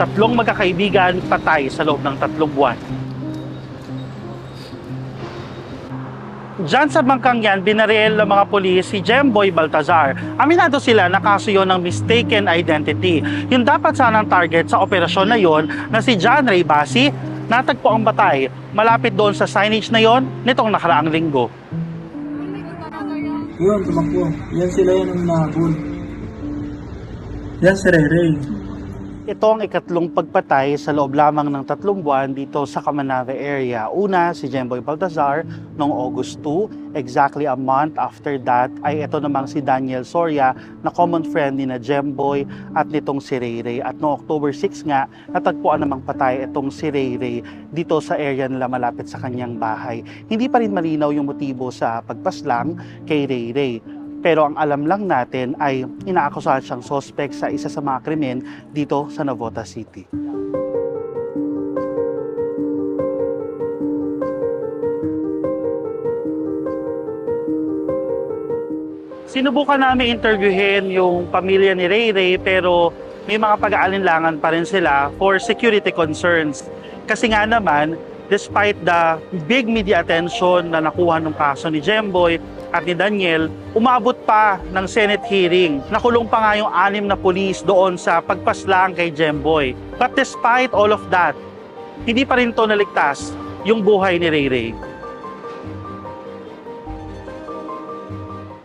tatlong magkakaibigan patay sa loob ng tatlong buwan. Diyan sa bangkang yan, binaril ng mga polis si Jemboy Baltazar. Aminado sila na kaso yon ng mistaken identity. Yung dapat sanang target sa operasyon na yon na si John Ray Basi, natagpo ang batay malapit doon sa signage na yon nitong nakaraang linggo. Yun, tumakbo. Yan sila yan ang nabul. Yan si Ray Ray. Ito ang ikatlong pagpatay sa loob lamang ng tatlong buwan dito sa Kamanave area. Una, si Jemboy Baltazar noong August 2. Exactly a month after that ay ito namang si Daniel Soria na common friend ni na Jemboy at nitong si Ray Ray. At noong October 6 nga, natagpuan namang patay itong si Ray Ray dito sa area nila malapit sa kanyang bahay. Hindi pa rin malinaw yung motibo sa pagpaslang kay Ray Ray. Pero ang alam lang natin ay inaakusahan siyang sospek sa isa sa mga krimen dito sa Navota City. Sinubukan namin interviewin yung pamilya ni Ray Ray pero may mga pag-aalinlangan pa rin sila for security concerns. Kasi nga naman, despite the big media attention na nakuha ng kaso ni Jemboy at ni Daniel, umabot pa ng Senate hearing. Nakulong pa nga yung anim na pulis doon sa pagpaslang kay Jemboy. But despite all of that, hindi pa rin to naligtas yung buhay ni Ray Ray.